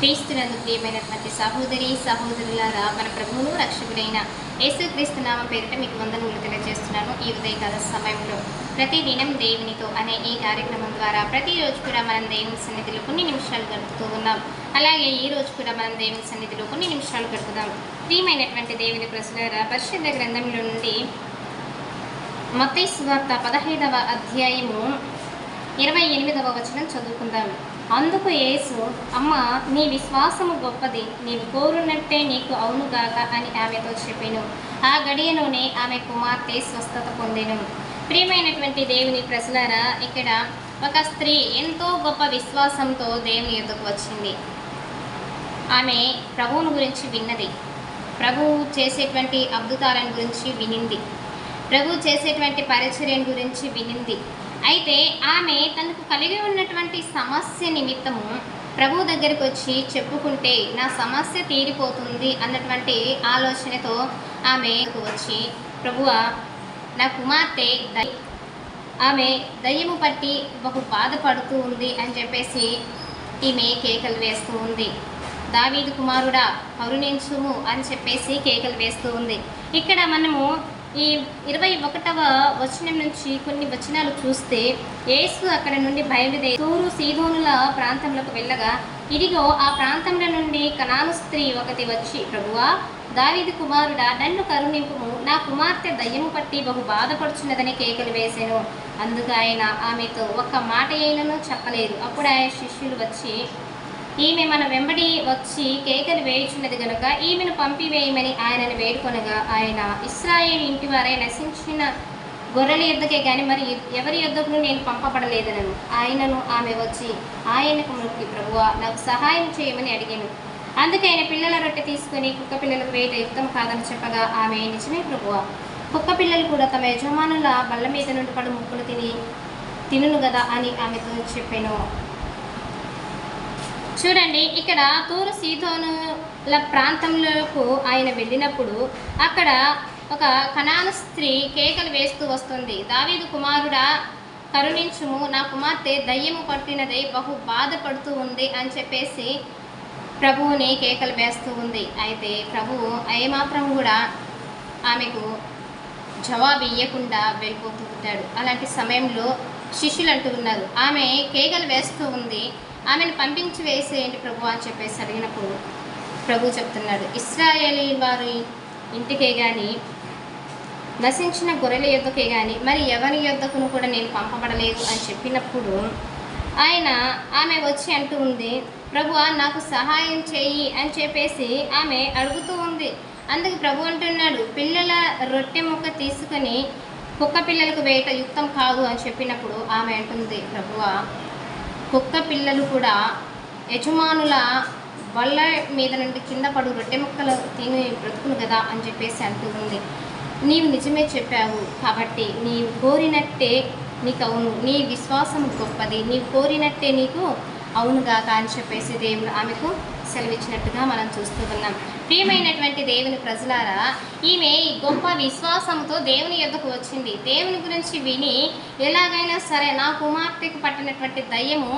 క్రీస్తునందు ప్రియమైనటువంటి సహోదరి సహోదరులారా మన ప్రభువును రక్షకుడైన యేసుక్రీస్తు నామ పేరిట మీకు వందనములు తెలియజేస్తున్నాను. ఈ ఉదయకాల సమయంలో ప్రతి దినం దేవునితో అనే ఈ కార్యక్రమం ద్వారా ప్రతిరోజు కూడా మనం దేవుని సన్నిధిలో కొన్ని నిమిషాలు గడుపుతూ ఉన్నాం. అలాగే ఈ రోజు కూడా మనం దేవుని సన్నిధిలో కొన్ని నిమిషాలు గడుపుదాం. ప్రియమైనటువంటి దేవుని ప్రశ్నల పరిశుద్ధ గ్రంథంలో నుండి మత్తయి స్వార్త పదహైదవ అధ్యాయము ఇరవై ఎనిమిదవ వచనం చదువుకుందాం. అందుకు యేసు అమ్మ నీ విశ్వాసము గొప్పది నీవు కోరున్నట్టే నీకు అవునుగాక అని ఆమెతో చెప్పాను. ఆ గడియలోనే ఆమె కుమార్తె స్వస్థత పొందాను. ప్రియమైనటువంటి దేవుని ప్రజలారా ఇక్కడ ఒక స్త్రీ ఎంతో గొప్ప విశ్వాసంతో దేవుని ఎదుకు వచ్చింది. ఆమె ప్రభువుని గురించి విన్నది. ప్రభువు చేసేటువంటి అద్భుతాలను గురించి వినింది. ప్రభు చేసేటువంటి పరిచర్యం గురించి వినింది. అయితే ఆమె తనకు కలిగి ఉన్నటువంటి సమస్య నిమిత్తము ప్రభు దగ్గరికి వచ్చి చెప్పుకుంటే నా సమస్య తీరిపోతుంది అన్నటువంటి ఆలోచనతో ఆమె వచ్చి ప్రభువ నా కుమార్తె దై- ఆమె దయ్యము పట్టి బహు బాధపడుతూ ఉంది అని చెప్పేసి ఈమె కేకలు వేస్తూ ఉంది. దావీదు కుమారుడా కరుణించుము అని చెప్పేసి కేకలు వేస్తూ ఉంది. ఇక్కడ మనము ఈ ఇరవై ఒకటవ వచనం నుంచి కొన్ని వచనాలు చూస్తే యేసు అక్కడ నుండి బయలుదేరి తూరు సీదోనుల ప్రాంతంలోకి వెళ్ళగా ఇదిగో ఆ ప్రాంతంలో నుండి కనాను స్త్రీ ఒకటి వచ్చి ప్రభువా దావిది కుమారుడా నన్ను కరుణింపుము. నా కుమార్తె దయ్యము పట్టి బహు బాధపడుచున్నదని కేకలు వేసాను. అందుకు ఆయన ఆమెతో ఒక్క మాట అయినను చెప్పలేదు. అప్పుడు ఆయన శిష్యులు వచ్చి ఈమె మన వెంబడి వచ్చి కేకలు వేయుచున్నది గనుక ఈమెను పంపివేయమని ఆయనను వేడుకొనగా ఆయన ఇస్రాయేల్ ఇంటి వారే నశించిన గొర్రెల యుద్ధకే కానీ మరి ఎవరి యుద్ధకును నేను పంపబడలేదనను. ఆయనను ఆమె వచ్చి ఆయనకు మొక్కి ప్రభువా నాకు సహాయం చేయమని అడిగాను. అందుకే ఆయన పిల్లల రొట్టె తీసుకొని కుక్క పిల్లలకు వేయట యుక్తం కాదని చెప్పగా ఆమె నిజమే ప్రభువా. కుక్క పిల్లలు కూడా తమ యజమానుల బల్ల మీద నుండి పడు ముక్కులు తిని తినును కదా అని ఆమెతో చెప్పాను. చూడండి ఇక్కడ తూరు సీతోనుల ప్రాంతంలోకి ఆయన వెళ్ళినప్పుడు అక్కడ ఒక కణాను స్త్రీ కేకలు వేస్తూ వస్తుంది. దావీదు కుమారుడా కరుణించుము. నా కుమార్తె దయ్యము పట్టినదై బహు బాధపడుతూ ఉంది అని చెప్పేసి ప్రభువుని కేకలు వేస్తూ ఉంది. అయితే ప్రభువు ఏమాత్రం కూడా ఆమెకు జవాబు ఇవ్వకుండా వెళ్ళిపోతూ ఉంటాడు. అలాంటి సమయంలో శిష్యులు అంటూ ఉన్నారు. ఆమె కేకలు వేస్తూ ఉంది. ఆమెను పంపించి వేసేయండి ప్రభు అని చెప్పేసి అడిగినప్పుడు ప్రభు చెప్తున్నాడు. ఇస్రాయేలీ వారి ఇంటికే కానీ నశించిన గొర్రెల యుద్ధకే కానీ మరి ఎవరి యుద్ధకును కూడా నేను పంపబడలేదు అని చెప్పినప్పుడు ఆయన ఆమె వచ్చి అంటూ ఉంది ప్రభు నాకు సహాయం చేయి అని చెప్పేసి ఆమె అడుగుతూ ఉంది. అందుకు ప్రభు అంటున్నాడు పిల్లల రొట్టె ముక్క తీసుకొని కుక్క పిల్లలకు వేట యుక్తం కాదు అని చెప్పినప్పుడు ఆమె అంటుంది ప్రభువ కుక్క పిల్లలు కూడా యజమానుల వల్ల మీద నుండి కింద పడు రొట్టె ముక్కలు తిని బ్రతుకును కదా అని చెప్పేసి అంటూ ఉంది నీవు నిజమే చెప్పావు కాబట్టి నీవు కోరినట్టే నీకు అవును. నీ విశ్వాసం గొప్పది. నీవు కోరినట్టే నీకు అవునుగాక అని చెప్పేసి దేవుడు ఆమెకు సెలవిచ్చినట్టుగా మనం చూస్తూ ఉన్నాం. ప్రియమైనటువంటి దేవుని ప్రజలారా ఈమె ఈ గొప్ప విశ్వాసంతో దేవుని యొద్దకు వచ్చింది. దేవుని గురించి విని ఎలాగైనా సరే నా కుమార్తెకు పట్టినటువంటి దయ్యము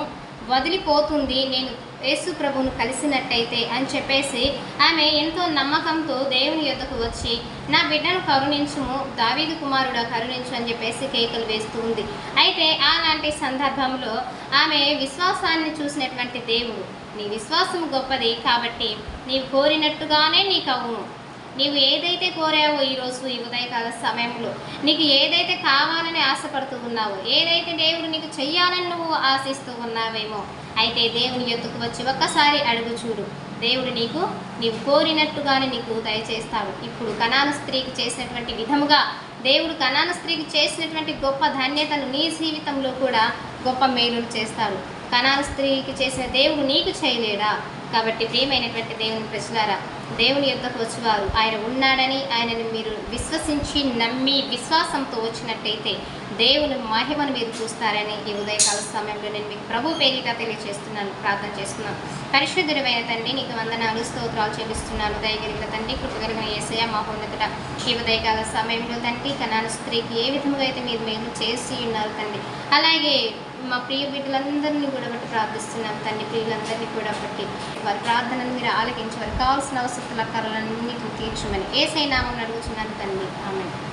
వదిలిపోతుంది. నేను యేసు ప్రభును కలిసినట్టయితే అని చెప్పేసి ఆమె ఎంతో నమ్మకంతో దేవుని యొద్దకు వచ్చి నా బిడ్డను కరుణించుము దావీదు కుమారుడా కరుణించు అని చెప్పేసి కేకలు వేస్తూ ఉంది. అయితే అలాంటి సందర్భంలో ఆమె విశ్వాసాన్ని చూసినటువంటి దేవుడు నీ విశ్వాసం గొప్పది కాబట్టి నీవు కోరినట్టుగానే నీకు అవును నీవు ఏదైతే కోరావో ఈరోజు ఈ ఉదయకాల సమయంలో నీకు ఏదైతే కావాలని ఆశపడుతూ ఉన్నావో ఏదైతే దేవుడు నీకు చెయ్యాలని నువ్వు ఆశిస్తూ ఉన్నావేమో అయితే దేవుని ఎత్తుకు వచ్చి ఒక్కసారి అడుగు చూడు. దేవుడు నీకు నీవు కోరినట్టుగానే నీకు దయచేస్తాడు. ఇప్పుడు కణాన స్త్రీకి చేసినటువంటి విధముగా దేవుడు కణాన స్త్రీకి చేసినటువంటి గొప్ప ధన్యతను నీ జీవితంలో కూడా గొప్ప మేలులు చేస్తాడు. కణాల స్త్రీకి చేసిన దేవుడు నీకు చేయలేడా? కాబట్టి ప్రియమైనటువంటి దేవుని ప్రజలారా దేవుని యొద్దకు వచ్చేవారు ఆయన ఉన్నాడని ఆయనని మీరు విశ్వసించి నమ్మి విశ్వాసంతో వచ్చినట్టయితే దేవుని మహిమను మీరు చూస్తారని ఈ ఉదయకాల సమయంలో నేను మీకు ప్రభు పేరిట తెలియజేస్తున్నాను ప్రార్థన చేస్తున్నాను. పరిశుద్ధుడమైన తండ్రి నీకు వందనాలు స్తోత్రాలు చెల్లిస్తున్నాను. దయగలిగిన తండ్రి కృపగలిగిన ఏసయ మహోన్నతుడ ఈ ఉదయకాల సమయంలో తండ్రి కనాను స్త్రీకి ఏ విధముగా అయితే మీరు మేము చేసి ఉన్నారు తండ్రి అలాగే మా ప్రియ బిడ్డలందరినీ కూడా బట్టి ప్రార్థిస్తున్నాం తండ్రి ప్రియులందరినీ కూడా బట్టి. వారి ప్రార్థనను మీరు ఆలకించి వారికి కావాల్సిన అవసరాల మీకు తీర్చమని. ఏసై నామం అడుగుతున్నాను తండ్రి. ఆమె